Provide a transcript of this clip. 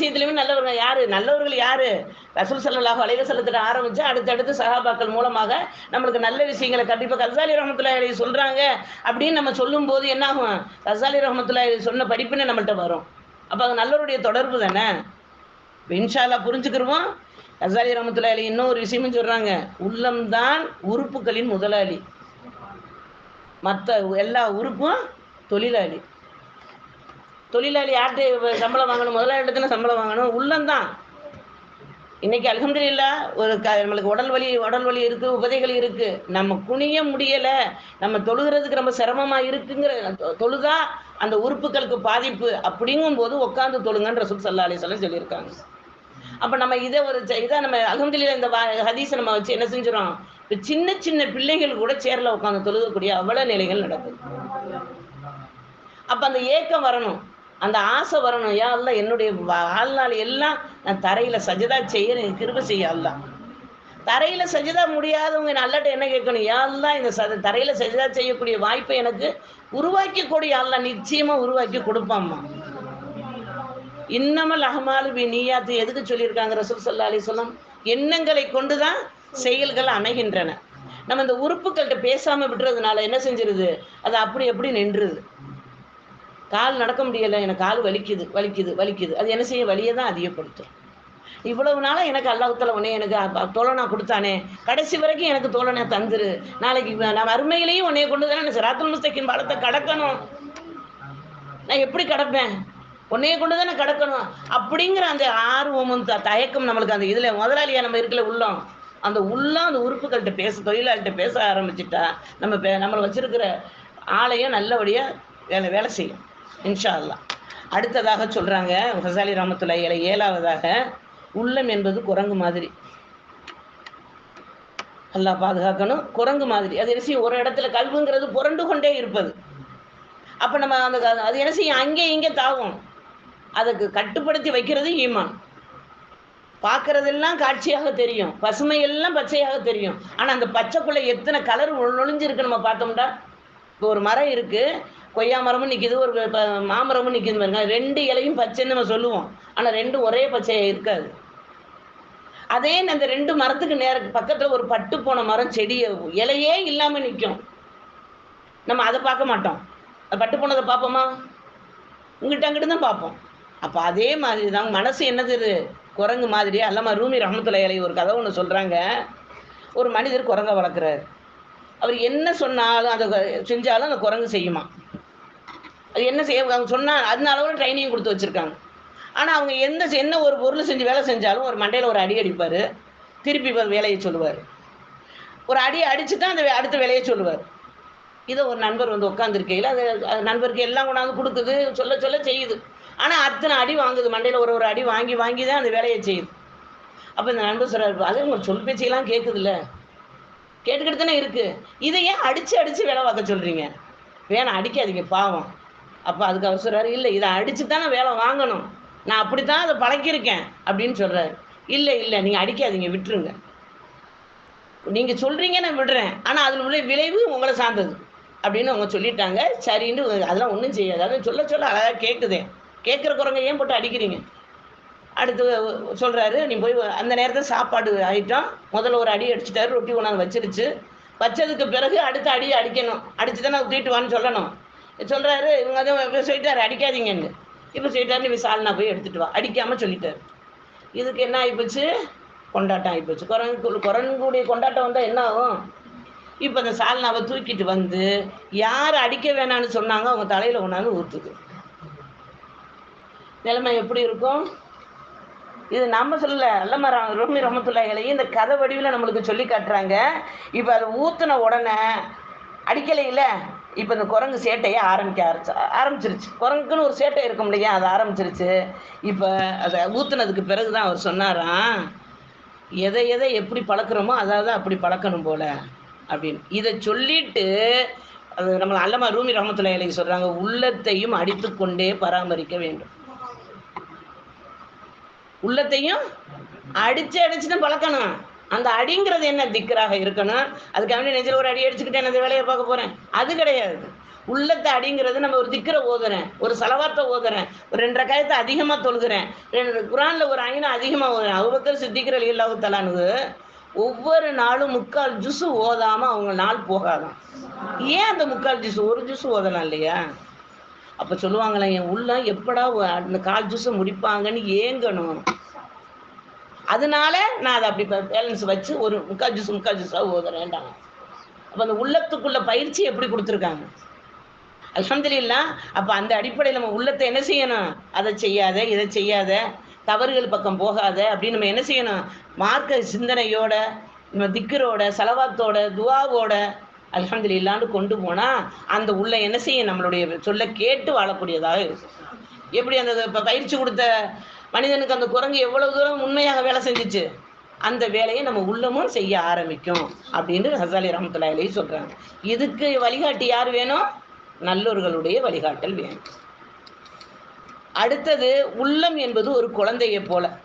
விஷயத்திலுமே நல்லவர்கள் யாரு? நல்லவர்கள் யாரு? ரசூல் சல்லாஹூ அலைவசல்லத்திட்ட ஆரம்பிச்சு அடுத்தடுத்து சகாபாக்கள் மூலமாக நம்மளுக்கு நல்ல விஷயங்களை கண்டிப்பாக கசாலி ரஹமத்துல்லா அலி சொல்றாங்க அப்படின்னு நம்ம சொல்லும்போது என்னாகும்? கசாலி ரஹமத்துல்லா அலி சொன்ன படிப்புன்னு நம்மள்கிட்ட வரும். அப்போ அது நல்லவருடைய தொடர்பு தானே? இப்ப புரிஞ்சுக்கிருவோம். கசாலி ரஹமத்துல்லா அலி இன்னொரு விஷயமும் சொல்றாங்க. உள்ளம்தான் உறுப்புகளின் முதலாளி. மற்ற எல்லா உறுப்பும் தொழிலாளி. தொழிலாளி யார்கிட்ட சம்பளம் வாங்கணும்? முதலாளி தானே சம்பளம் வாங்கணும்? உள்ளம்தான். இன்னைக்கு அல்ஹம்துலில்லா ஒரு க நம்மளுக்கு உடல் வலி உடல் வலி இருக்கு உபதைகள் இருக்கு. நம்ம குனிய முடியல. நம்ம தொழுகிறதுக்கு ரொம்ப சிரமமா இருக்குங்கிற தொழுதா அந்த உறுப்புகளுக்கு பாதிப்பு அப்படிங்கும்போது உட்காந்து தொழுங்கன்ற ரசூல் சல்லா சொல்லியிருக்காங்க. அப்ப நம்ம இதை ஒரு இதை நம்ம அல்ஹம்துலில்லா இந்த ஹதீஸை நம்ம வச்சு என்ன செஞ்சிடறோம் இப்போ சின்ன சின்ன பிள்ளைகள் கூட சேர்ல உட்காந்து தொழுகக்கூடிய அவ்வளவு நிலைகள் நடக்குது. அப்ப அந்த ஏக்கம் வரணும். அந்த ஆசை வரணும். யா அல்ல என்னுடைய வா- வாழ்நாள் எல்லாம் நான் தரையில சஜதா செய்யறேன் கிருப செய்ய அல்ல தரையில சஜதா முடியாதவங்க நல்லட்ட என்ன கேட்கணும்? யா அல்ல இந்த ச தரையில சஜதா செய்யக்கூடிய வாய்ப்பை எனக்கு உருவாக்கி கொடு அல்ல நிச்சயமா உருவாக்கி கொடுப்பாம்மா. இன்னமல் அகமாலு பி நீயாத்து. எதுக்கு சொல்லியிருக்காங்க ரசூல் சல்லா அலிஸ்லாம் எண்ணங்களை கொண்டுதான் செயல்கள் அமைகின்றன நம்ம இந்த உறுப்புகள்கிட்ட பேசாம விட்டுறதுனால என்ன செஞ்சிருது? அது அப்படி எப்படி நின்றுது. கால் நடக்க முடியலை எனக்கு கால் வலிக்குது வலிக்குது வலிக்குது. அது என்ன செய்யும்? வலியை தான் அதிகப்படுத்தும். இவ்வளவு நாளாக எனக்கு அல்லாஹுத்தல உன்னே எனக்கு தோழனா கொடுத்தானே. கடைசி வரைக்கும் எனக்கு தோழனை தந்துரு. நாளைக்கு நான் மறுமையிலையும் உன்னைய கொண்டு தானே சிராத்தல் முஸ்தக்கின் பாலத்தை கடக்கணும். நான் எப்படி கடப்பேன்? உன்னைய கொண்டு தானே கடக்கணும். அப்படிங்கிற அந்த ஆர்வமும் த- தயக்கம் நம்மளுக்கு அந்த இதில் முதலாளியாக நம்ம இருக்கல உள்ளம். அந்த உள்ளம் அந்த உறுப்புகள்கிட்ட பேச தொழிலாளிகிட்ட பேச ஆரம்பிச்சிட்டா நம்ம பே- நம்மளை வச்சிருக்கிற ஆளையும் நல்லபடியாக வேலை வேலை செய்யும். இன்ஷா அல்லாஹ் அடுத்ததாக சொல்றாங்க ஹசாலி ராமத்துல்லாஹி ஏழை ஏழாவதாக உள்ளம் என்பது குரங்கு மாதிரி. நல்லா பாதுகாக்கணும் குரங்கு மாதிரி. அது என்ன செய்யும்? ஒரு இடத்துல கல்வுங்கிறது புரண்டு கொண்டே இருப்பது. அப்போ நம்ம அந்த அது என்ன செய்யும்? அங்கே இங்கே தாகும் அதுக்கு கட்டுப்படுத்தி வைக்கிறது ஈமான். பார்க்கறதெல்லாம் காட்சியாக தெரியும். பசுமை எல்லாம் பச்சையாக தெரியும். ஆனால் அந்த பச்சைக்குள்ள எத்தனை கலர் நுழைஞ்சிருக்கு நம்ம பார்த்தோம்டா? இப்போ ஒரு மரம் இருக்கு. கொய்யா மரமும் நிற்கிது ஒரு மாமரமும் நிற்கிது பாருங்க. ரெண்டு இலையும் பச்சைன்னு நம்ம சொல்லுவோம். ஆனால் ரெண்டும் ஒரே பச்சையாக இருக்காது. அதே அந்த ரெண்டு மரத்துக்கு நேர பக்கத்தில் ஒரு பட்டு போன மரம் செடி இலையே இல்லாமல் நிற்கும் நம்ம அதை பார்க்க மாட்டோம். பட்டு போனதை பார்ப்போமா? உங்ககிட்ட அங்கிட்டு தான் பார்ப்போம். அப்போ அதே மாதிரி தான் மனசு என்னது இது? குரங்கு மாதிரி அல்லாமல் ரூமி ரஹமத்துல இலை ஒரு கதை ஒன்று சொல்கிறாங்க ஒரு மனிதர் குரங்கை வளர்க்குறாரு. அவர் என்ன சொன்னாலும் அதை செஞ்சாலும் அந்த குரங்கு செய்யுமா? அது என்ன செய்ய அவங்க சொன்னால் அதனால அளவில் ட்ரைனிங் கொடுத்து வச்சுருக்காங்க. ஆனால் அவங்க எந்த என்ன ஒரு பொருள் செஞ்சு வேலை செஞ்சாலும் ஒரு மண்டையில் ஒரு அடி அடிப்பார். திருப்பி வேலையை சொல்லுவார். ஒரு அடி அடித்து தான் அந்த அடுத்த வேலையை சொல்லுவார். இதை ஒரு நண்பர் வந்து உட்காந்துருக்கையில் அது நண்பருக்கு எல்லாம் கொண்டாந்து கொடுக்குது சொல்ல சொல்ல செய்யுது. ஆனால் அத்தனை அடி வாங்குது. மண்டையில் ஒரு ஒரு அடி வாங்கி வாங்கி தான் அந்த வேலையை செய்யுது. அப்போ இந்த நண்பர் சொல்கிறார் அது உங்கள் சொல் பேச்சையெல்லாம் கேட்குதுல்ல. கேட்டுக்கிட்டு தானே இருக்குது இதை ஏன் அடித்து அடித்து வேலை பார்க்க சொல்கிறீங்க வேணாம் அடிக்காதீங்க பாவம். அப்போ அதுக்கு அவர் சொல்கிறாரு இல்லை இதை அடித்து தானே வேலை வாங்கணும். நான் அப்படி தான் அதை பழக்கியிருக்கேன் அப்படின்னு சொல்கிறாரு இல்லை இல்லை நீங்கள் அடிக்காதீங்க விட்டுருங்க. நீங்கள் சொல்கிறீங்க நான் விடுறேன். ஆனால் அதில் உள்ள விளைவு உங்களை சார்ந்தது அப்படின்னு அவங்க சொல்லிட்டாங்க. சரின்னு அதெல்லாம் ஒன்றும் செய்யாது. அதை சொல்ல சொல்ல அழகாக கேட்குதே கேட்குற குரங்க ஏன் போட்டு அடிக்கிறீங்க? அடுத்து சொல்கிறாரு நீ போய் அந்த நேரத்தில் சாப்பாடு ஆகிட்டோம் முதல்ல ஒரு அடி அடிச்சிட்டாரு ரொட்டி கொண்டாந்து வச்சிருச்சு. வச்சதுக்கு பிறகு அடுத்த அடியை அடிக்கணும். அடிச்சு தானே தூக்கிட்டு வான்னு சொல்லணும். சொல்கிறாரு இவங்க அதை சொல்லிட்டாரு அடிக்காதீங்கன்னு. இப்போ சொல்லிட்டாரு நீ சால்னா போய் எடுத்துட்டு வா. அடிக்காமல் சொல்லிட்டாரு. இதுக்கு என்ன ஆகிப்போச்சு கொண்டாட்டம் ஆகிப்போச்சு குரங்கு குரங்குடைய கொண்டாட்டம் வந்தால் என்ன ஆகும்? இப்போ அந்த சால்னாவை தூக்கிட்டு வந்து யார் அடிக்க வேணாம்னு சொன்னாங்க அவங்க தலையில் கொண்டாந்து ஊற்றுது நிலைமை எப்படி இருக்கும்? இது நம்ம சொல்ல அல்லம ரோமி ரமத்துள்ளாய்களையும் இந்த கதை வடிவில் நம்மளுக்கு சொல்லி காட்டுறாங்க. இப்போ அதை ஊற்றின உடனே அடிக்கலையில? இப்போ இந்த குரங்கு சேட்டையை ஆரம்பிக்க ஆரம்பிச்சு ஆரம்பிச்சிருச்சு. குரங்குன்னு ஒரு சேட்டை இருக்கும் இல்லையா? அது ஆரம்பிச்சிருச்சு. இப்போ அதை ஊற்றுனதுக்கு பிறகு தான் அவர் சொன்னாராம் எதை எதை எப்படி பழக்கிறோமோ அதாவது அப்படி பழக்கணும் போல அப்படின்னு. இதை சொல்லிட்டு அது நம்ம அல்லமா ரூமி ரஹமத்துல்லாஹி இலைக்கு சொல்கிறாங்க உள்ளத்தையும் அடித்துக்கொண்டே பராமரிக்க வேண்டும். உள்ளத்தையும் அடித்து அடிச்சுன்னு தான் பழக்கணும். அந்த அடிங்கிறது என்ன திக்கராக இருக்கணும்? அதுக்காக நெஞ்சில் ஒரு அடி அடிச்சுக்கிட்டு அந்த வேலையை பார்க்க போறேன்? அது கிடையாது. உள்ளத்தை அடிங்கிறது நம்ம ஒரு திக்கரை ஓதுறேன். ஒரு செலவாத்தை ஓதுறேன். ஒரு ரெண்டரை காயத்தை அதிகமாக தொழுகிறேன். ரெண்டு குரான்ல ஒரு ஐநா அதிகமாக ஓதுறேன். அவ்வளோத்தர் சித்திக்கிற இல்லாத தலானுக்கு ஒவ்வொரு நாளும் முக்கால் ஜூஸு ஓதாம அவங்க நாள் போகாதான். ஏன் அந்த முக்கால் ஜூஸ் ஒரு ஜூஸ் ஓதலாம் இல்லையா? அப்ப சொல்லுவாங்களே என் உள்ள எப்படா அந்த கால் ஜூஸை முடிப்பாங்கன்னு ஏங்கணும். அதனால நான் அதை அப்படி பேலன்ஸ் வச்சு ஒரு முக்கால் ஜூஸ் முக்கால் ஜூஸாக ஓதுறேன்டாங்க அப்போ அந்த உள்ளத்துக்குள்ள பயிற்சி எப்படி கொடுத்துருக்காங்க? அல்ஹம்துலில்லாஹ் அப்போ அந்த அடிப்படையில் நம்ம உள்ளத்தை என்ன செய்யணும்? அதை செய்யாத இதை செய்யாத தவறுகள் பக்கம் போகாத அப்படின்னு நம்ம என்ன செய்யணும்? மார்க்க சிந்தனையோட நம்ம திக்கரோட செலவாத்தோட துவாவோட அல்ஹம்துலில்லான்னு கொண்டு போனால் அந்த உள்ள என்ன செய்யும்? நம்மளுடைய சொல்ல கேட்டு வாழக்கூடியதாக இருக்கும். எப்படி அந்த இப்போ பயிற்சி கொடுத்த மனிதனுக்கு அந்த குரங்கு எவ்வளவு தூரம் உண்மையாக வேலை செஞ்சுச்சு? அந்த வேலையை நம்ம உள்ளமும் செய்ய ஆரம்பிக்கும் அப்படின்னு ஹசாலி ரஹமத்துல்லாஹி அலைஹி சொல்றாங்க. இதுக்கு வழிகாட்டி யார் வேணும்? நல்லோர்களுடைய வழிகாட்டல் வேணும். அடுத்தது உள்ளம் என்பது ஒரு குழந்தையை போல.